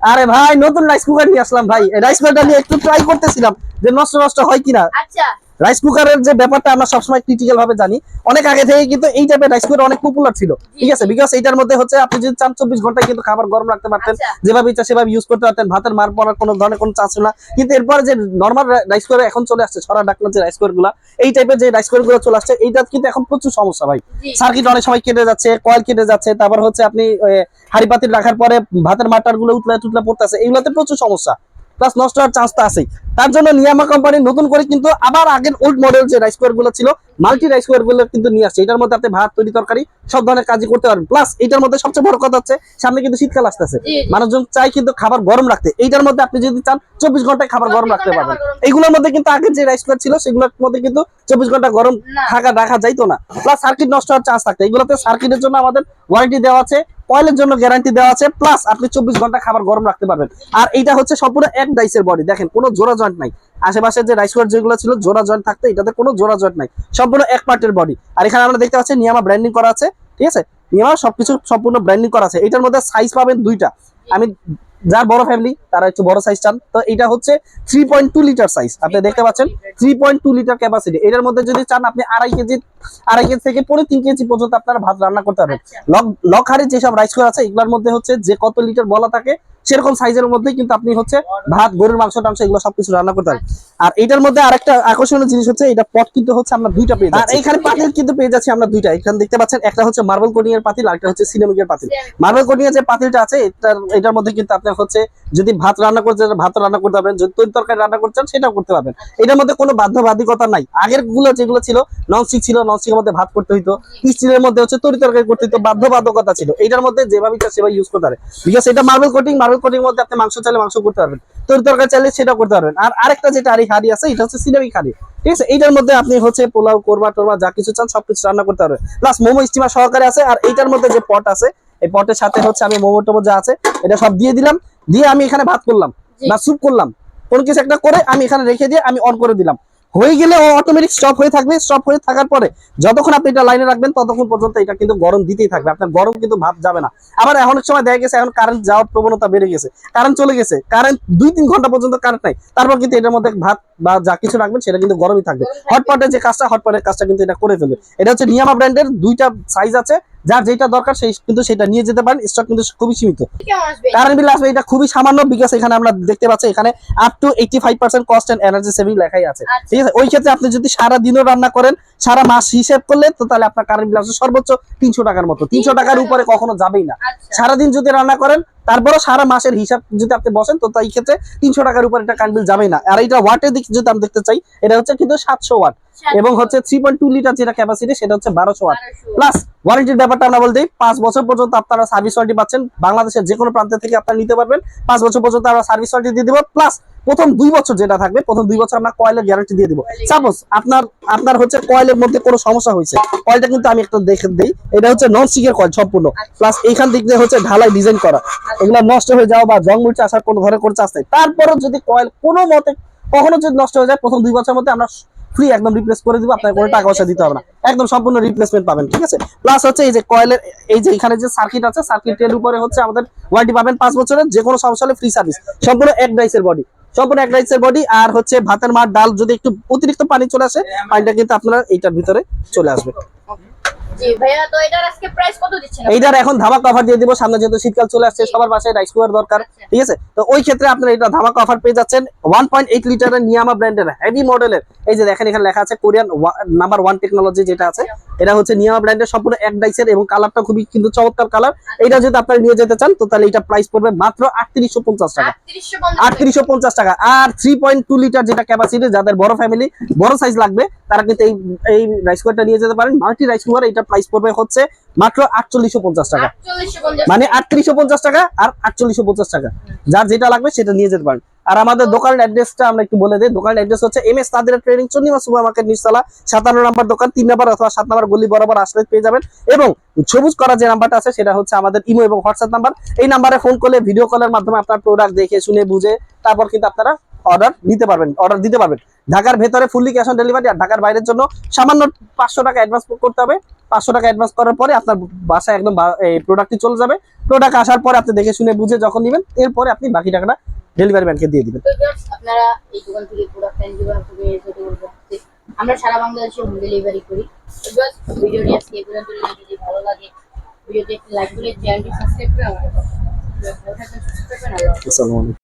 আরে ভাই, নতুন রাইস কুকার নিয়ে আসলাম ভাই। রাইস কুকারটা নিয়ে একটু ট্রাই করতেছিলাম যে নষ্ট নষ্ট হয় কিনা। আচ্ছা। রাইস কুকারের যে ব্যাপারটা আমরা সবসময় ক্রিটিক্যাল ভাবে জানি অনেক আগে থেকে কিন্তু এই টাইপের রাইস কুকার অনেক পপুলার ছিল। ঠিক আছে? বিকজ এইটার মধ্যে হচ্ছে আপনি যদি চান চব্বিশ ঘন্টায় কিন্তু খাবার গরম রাখতে পারতেন আচ্ছা। যেভাবে ইচ্ছা সেভাবে ইউজ করতে পারতেন ভাতের মার পড়ার কোনো ধরনের কোনো চান্স না। কিন্তু এরপর যে নর্মাল রাইস কুকার এখন চলে আসছে ছড়া ডাকনা যে রাইস কুকারগুলা এই টাইপের যে রাইস কুকারগুলো চলে আসছে এইটা কিন্তু এখন প্রচুর সমস্যা ভাই। সার্কিট অনেক সময় কেটে যাচ্ছে কয়েল কেটে যাচ্ছে তারপর হচ্ছে আপনি হাড়ি পাতিল রাখার পরে ভাতের মাটারগুলো উতলা টুতলা পড়তেছে এগুলোতে প্রচুর সমস্যা। প্লাস নষ্ট হওয়ার চান্স তো আছেই। তার জন্য নিয়ামা কোম্পানি নতুন করে কিন্তু আবার আগের ওল্ড মডেল যে রাইস কুকারগুলো ছিল মাল্টি রাইস কুকারগুলো কিন্তু নিয়ে আসছে। এটার মধ্যে আপনি ভাত তৈরি তরকারি সব ধরনের কাজই করতে পারবেন। প্লাস এটার মধ্যে সবচেয়ে বড় কথা হচ্ছে সামনে কিন্তু শীতকাল আসতেছে। মানুষজন চাই কিন্তু খাবার গরম রাখতে। এইটার মধ্যে আপনি যদি চান চব্বিশ ঘন্টায় খাবার গরম রাখতে পারবেন। এইগুলোর মধ্যে কিন্তু আগের যে রাইস কুকার ছিল সেগুলোর মধ্যে কিন্তু চব্বিশ ঘণ্টা গরম থাকা রাখা যাইতো না। প্লাস সার্কিট নষ্ট হওয়ার চান্স থাকতো। এগুলোতে সার্কিটের জন্য আমাদের ওয়ারেন্টি দেওয়া আছে। কয়েলের জন্য গ্যারান্টি দেওয়া আছে প্লাস আপনি চব্বিশ ঘণ্টা খাবার গরম রাখতে পারবেন। আর এইটা হচ্ছে সম্পূর্ণ এক ডাইসের বডি দেখেন, কোনো জোড়া জয়েন্ট নাই। আশেপাশে যে রাইস যেগুলো ছিল, জোড়া জয়েন্ট থাকতে এটাতে কোনো জোড়া জয়েন্ট নাই। সম্পূর্ণ এক পার্টের বডি আর এখানে আমরা দেখতে পাচ্ছি নিয়ামা ব্র্যান্ডিং করা আছে, ঠিক আছে? নিয়ামা সবকিছু সম্পূর্ণ ব্র্যান্ডিং করা আছে। এটার মধ্যে সাইজ পাবেন দুইটা। আমি যার বড় ফ্যামিলি তারা একটু বড় সাইজ চান। তো এটা হচ্ছে three point two litre size আপনি দেখতে পাচ্ছেন three point two litre capacity এটার মধ্যে যদি চান, আপনি আড়াই কেজি আড়াই কেজি থেকে পরে তিন কেজি পর্যন্ত আপনারা ভাত রান্না করতে পারবেন। লক লক হারে যেসব রাইস কুকার আছে, এগুলোর মধ্যে হচ্ছে যে কত লিটার বলা থাকে সেরকম সাইজের মধ্যেই কিন্তু আপনি হচ্ছে ভাত গরুর মাংস টাংস এগুলো সবকিছু রান্না করতে পারবেন আর এটার মধ্যে আরেকটা আকর্ষণীয় জিনিস হচ্ছে এটা পট কিন্তু হচ্ছে আমরা দুইটা পেয়ে যাচ্ছি। আর এখানে পাতিল কিন্তু পেয়ে যাচ্ছি আমরা দুইটা। এখানে দেখতে পাচ্ছেন একটা হচ্ছে মার্বেল কোটিং এর পাতিল আর একটা হচ্ছে সিনেমিকের পাতিল। মার্বেল কোটিং এর যে পাতিলটা আছে এটার এটার মধ্যে কিন্তু আপনার হচ্ছে যদি ভাত রান্না করতে চান, ভাত রান্না করতে পারবেন যদি তৈরি তরকারি রান্না করতে চান সেটাও করতে পারবেন। এটার মধ্যে কোনো বাধ্যবাধিকতা নাই। আগেরগুলো যেগুলো ছিল ননস্টিক ছিল ননস্টিকের মধ্যে ভাত করতে হইতো। স্টিলের মধ্যে হচ্ছে তৈরি তরকারি করতে হইতো বাধ্যবাধকতা ছিল। এটার মধ্যে যেভাবে ইচ্ছা সেভাবে ইউজ করতে পারে। বিকজ এটা মার্বেল কোটিং মার্বেল কোটিং মধ্যে আপনি মাংস চাইলে মাংস করতে পারবেন। তৈরি তরকারি চাইলে সেটা করতে পারবেন। আর আরেকটা যেটা আরেক হাড়ি আছে এটা হচ্ছে সিনেমিক হাড়ি। ঠিক আছে? এইটার মধ্যে আপনি হচ্ছে পোলাও কোরমা টোরমা যা কিছু চান সবকিছু রান্না করতে পারবেন। প্লাস মোমো স্টিমার সহকারে আছে আর এইটার মধ্যে যে পট আছে এই পটের সাথে হচ্ছে আমি মোমো টোমো যা আছে এটা সব দিয়ে দিলাম। দিয়ে আমি এখানে ভাত করলাম বা স্যুপ করলাম। কোনো কিছু একটা করে আমি এখানে রেখে দিয়ে আমি অন করে দিলাম। হয়ে গেলে ও অটোমেটিক স্টপ হয়ে থাকবে। স্টপ হয়ে থাকার পরে যতক্ষণ আপনি এটা লাইনে রাখবেন, ততক্ষণ পর্যন্ত এটা কিন্তু গরম দিতেই থাকবে। আপনার গরম কিন্তু ভাব যাবে না। আবার এখন সময় দেখা গেছে, এখন কারেন্ট যাওয়ার প্রবণতা বেড়ে গেছে। কারেন্ট চলে গেছে। কারেন্ট দুই তিন ঘণ্টা পর্যন্ত কারেন্ট নাই। তারপর কিন্তু এটার মধ্যে ভাত বা যা কিছু রাখবেন, সেটা কিন্তু গরমই থাকবে। হটপটের যে কাজটা হটপটের কাজটা কিন্তু এটা করে ফেলবে। এটা হচ্ছে নিয়ামা ব্র্যান্ডের দুইটা সাইজ আছে। যার যেটা দরকার সেই কিন্তু সেটা নিয়ে যেতে পারেন। স্টক কিন্তু খুবই সীমিত। কারণ কারেন্ট বিল আসবে এটা খুবই সামান্য বিকাশ এখানে আমরা দেখতে পাচ্ছি এখানে up to eighty five percent cost and energy saving লেখাই আছে। আচ্ছা। ঠিক আছে? ওই ক্ষেত্রে আপনি যদি সারা দিনও রান্না করেন সারা মাস হিসেব করলে তো তাহলে আপনার কারেন্ট বিল আসবে সর্বোচ্চ তিনশো টাকার মতো। তিনশো টাকার উপরে কখনো যাবেই না। আচ্ছা। সারাদিন যদি রান্না করেন তারপরে সারা মাসের হিসাব যদি আপনি বসেন তো তাই ক্ষেত্রে তিনশো টাকার উপর এটা কারেন্ট বিল যাবেই না। আর এটা ওয়াটের দিক যদি আমি দেখতে চাই এটা হচ্ছে কিন্তু সাতশো ওয়াট এবং হচ্ছে থ্রি পয়েন্ট টু লিটার যেটা ক্যাপাসিটি সেটা হচ্ছে বারোশো ওয়াট প্লাস ওয়ারেন্টির ব্যাপারটা আমরা বলতে পাঁচ বছর পর্যন্ত আপনারা সার্ভিস ওয়ারেন্টি পাচ্ছেন। বাংলাদেশের যে কোনো প্রান্ত থেকে আপনারা নিতে পারবেন। পাঁচ বছর পর্যন্ত আমরা সার্ভিস ওয়ারেন্টি দিয়ে দিব। প্লাস প্রথম দুই বছর যেটা থাকবে, প্রথম দুই বছর আমরা কয়েলের গ্যারান্টি দিয়ে দিব। সাপোজ আপনার আপনার হচ্ছে কয়েলের মধ্যে কোনো সমস্যা হয়েছে কয়েলটা কিন্তু আমি একটা দেখে দিই, এটা হচ্ছে নন স্টিকের কয়েল সম্পূর্ণ। প্লাস এইখান দিক দিয়ে হচ্ছে ঢালাই ডিজাইন করা। এগুলো নষ্ট হয়ে যাওয়া বা জং মুচে আসার কোনো কোনো চান্স নেই। তারপরেও যদি কয়েল কোনো মতে, কখনো যদি নষ্ট হয়ে যায়, প্রথম দুই বছরের মধ্যে আমরা ফ্রি একদম রিপ্লেস করে দিব, আপনার কোনো টাকা পয়সা দিতে হবে না। একদম সম্পূর্ণ রিপ্লেসমেন্ট পাবেন, ঠিক আছে? প্লাস হচ্ছে এই যে কয়েলের এই যে এখানে যে সার্কিট আছে সার্কিটের উপরে হচ্ছে আমাদের ওয়ারেন্টি পাবেন পাঁচ বছরের যে কোনো সমস্যা হলে ফ্রি সার্ভিস সম্পূর্ণ এক ডাইসের বডি সম্পূর্ণ এক ডাইসের বডি আর হচ্ছে ভাতের মার ডাল যদি একটু অতিরিক্ত পানি চলে আসে পানিটা কিন্তু আপনার এইটার ভিতরে চলে আসবে? এইটার এখন ধামাক অফার দিয়ে দিব সামনে যেহেতু শীতকাল চলে আসছে সবার বাসায় রাইস কুকার দরকার ঠিক আছে? তো ওই ক্ষেত্রে আপনারা এটা ধামাক অফার পেয়ে যাচ্ছেন ওয়ান পয়েন্ট এইট লিটারের নিয়ামা ব্র্যান্ডের হেভি মডেলের এই যে দেখেন এখানে লেখা আছে কোরিয়ান নাম্বার ওয়ান টেকনোলজি যেটা আছে এটা হচ্ছে নিয়ামা ব্র্যান্ডের সম্পূর্ণ এক ডাইসের এবং কালারটা খুবই কিন্তু চমৎকার কালার এটা যদি আপনারা নিয়ে যেতে চান তো তাহলে এটা প্রাইস পড়বে মাত্র আটত্রিশশো পঞ্চাশ টাকা। 3850 আটত্রিশশো পঞ্চাশ টাকা। আর থ্রি পয়েন্ট টু লিটার যেটা ক্যাপাসিটি যাদের বড় ফ্যামিলি বড় সাইজ লাগবে তারা কিন্তু এই এই রাইস কুকারটা নিয়ে যেতে পারেন। মাল্টি রাইস কুকার এটা প্রাইস পড়বে হচ্ছে মাত্র আটচল্লিশশো পঞ্চাশ টাকা। মানে আটত্রিশশো পঞ্চাশ টাকা আর আটচল্লিশশো পঞ্চাশ টাকা। যার যেটা লাগবে সেটা নিয়ে যেতে পারেন। আর আমাদের দোকানের অ্যাড্রেসটা আমরা একটু বলে দিই। দোকানের অ্যাড্রেস হচ্ছে এম এস তাদের ট্রেনিং চন্ডিমা সুপার মার্কেট নিচতলা সাতান্ন নম্বর দোকান তিন নম্বর অথবা সাত নম্বর গলি বরাবর আসলে পেয়ে যাবেন। এবং সবুজ করা যে নাম্বারটা আছে সেটা হচ্ছে আমাদের ইমো এবং হোয়াটসঅ্যাপ নাম্বার। এই নাম্বারে ফোন করলে ভিডিও কলের মাধ্যমে আপনার প্রোডাক্ট দেখে শুনে বুঝে তারপর কিন্তু আপনারা অর্ডার নিতে পারবেন অর্ডার দিতে পারবেন। ঢাকার ভেতরে ফুললি ক্যাশ অন ডেলিভারি আর ঢাকার বাইরের জন্য সামান্য পাঁচশো টাকা অ্যাডভান্স করতে হবে। পাঁচশো টাকা অ্যাডভান্স করার পরে আপনার বাসায় একদম এই প্রোডাক্টটি চলে যাবে। প্রোডাক্ট আসার পরে আপনি দেখে শুনে বুঝে যখন নেবেন এরপরে আপনি বাকি টাকাটা ডেলিভারি ম্যানকে দিয়ে দিবেন। আপনারা এই দোকান থেকে প্রোডাক্ট আমরা সারা বাংলাদেশে হোম ডেলিভারি করি। ভিডিওটি আজকে এই পর্যন্ত যদি ভালো লাগে ভিডিওতে একটি লাইক করে চ্যানেলটি সাবস্ক্রাইব করে আমাদের। আসসালামু আলাইকুম।